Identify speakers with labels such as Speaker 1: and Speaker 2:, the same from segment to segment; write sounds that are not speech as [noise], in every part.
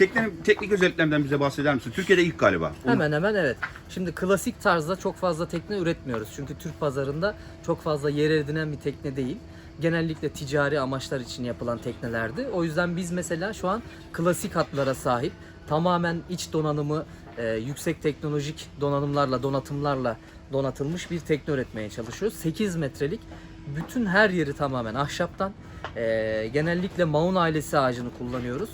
Speaker 1: Teknenin teknik özelliklerinden bize bahseder misin? Türkiye'de ilk galiba. Onu-
Speaker 2: Hemen hemen evet. Şimdi klasik tarzda çok fazla tekne üretmiyoruz. Çünkü Türk pazarında çok fazla yer edinen bir tekne değil. Genellikle ticari amaçlar için yapılan teknelerdi. O yüzden biz mesela şu an klasik hatlara sahip tamamen iç donanımı e, yüksek teknolojik donanımlarla, donatımlarla donatılmış bir tekne üretmeye çalışıyoruz. 8 metrelik bütün her yeri tamamen ahşaptan. E, genellikle maun ailesi ağacını kullanıyoruz.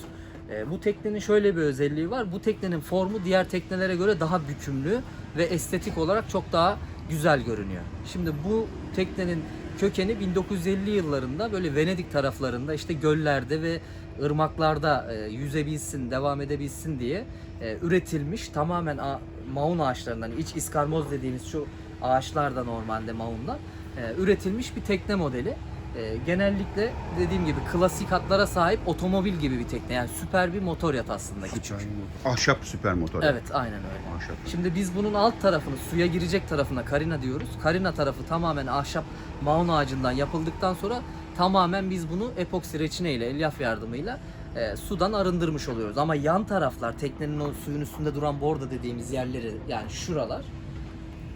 Speaker 2: E, bu teknenin şöyle bir özelliği var. Bu teknenin formu diğer teknelere göre daha bükümlü ve estetik olarak çok daha güzel görünüyor. Şimdi bu teknenin kökeni 1950 yıllarında böyle Venedik taraflarında işte göllerde ve ırmaklarda e, yüzebilsin, devam edebilsin diye e, üretilmiş tamamen a- maun ağaçlarından, iç iskarmoz dediğimiz şu ağaçlar da normalde maunlar e, üretilmiş bir tekne modeli. E, genellikle dediğim gibi klasik hatlara sahip otomobil gibi bir tekne. Yani süper bir motor yat aslında küçük.
Speaker 1: Ahşap süper motor.
Speaker 2: Evet aynen öyle.
Speaker 1: Ahşap.
Speaker 2: Şimdi biz bunun alt tarafını suya girecek tarafına karina diyoruz. Karina tarafı tamamen ahşap maun ağacından yapıldıktan sonra tamamen biz bunu epoksi reçine ile elyaf yardımıyla e, sudan arındırmış oluyoruz. Ama yan taraflar teknenin o suyun üstünde duran borda dediğimiz yerleri yani şuralar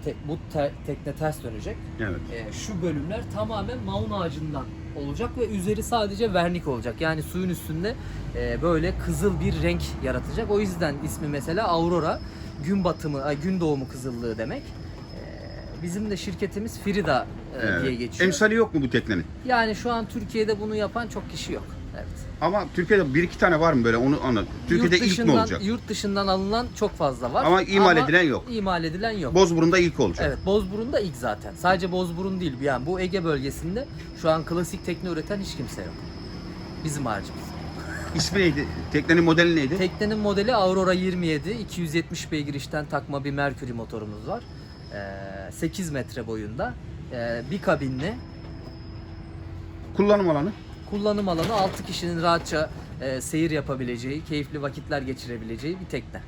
Speaker 2: te- bu te- tekne ters dönecek.
Speaker 1: Evet.
Speaker 2: E, şu bölümler tamamen maun ağacından olacak ve üzeri sadece vernik olacak. Yani suyun üstünde e, böyle kızıl bir renk yaratacak. O yüzden ismi mesela Aurora gün batımı, ay, gün doğumu kızıllığı demek. E, bizim de şirketimiz Frida e,
Speaker 1: Evet.
Speaker 2: diye geçiyor.
Speaker 1: Emsali yok mu bu teknenin?
Speaker 2: Yani şu an Türkiye'de bunu yapan çok kişi yok. Evet.
Speaker 1: Ama Türkiye'de bir iki tane var mı böyle onu anlat. Türkiye'de
Speaker 2: yurt
Speaker 1: ilk
Speaker 2: dışından,
Speaker 1: mi olacak?
Speaker 2: Yurt dışından alınan çok fazla var.
Speaker 1: Ama imal edilen yok.
Speaker 2: İmal edilen yok.
Speaker 1: Bozburun'da ilk olacak.
Speaker 2: Evet Bozburun da ilk zaten. Sadece Bozburun değil. Yani bu Ege bölgesinde şu an klasik tekne üreten hiç kimse yok. Bizim harcımız. [laughs]
Speaker 1: İsmi neydi? Teknenin modeli neydi?
Speaker 2: Teknenin modeli Aurora 27. 270 beygir içten takma bir Mercury motorumuz var. Ee, 8 metre boyunda. Ee, bir kabinli.
Speaker 1: Kullanım alanı?
Speaker 2: Kullanım alanı 6 kişinin rahatça e, seyir yapabileceği, keyifli vakitler geçirebileceği bir tekne.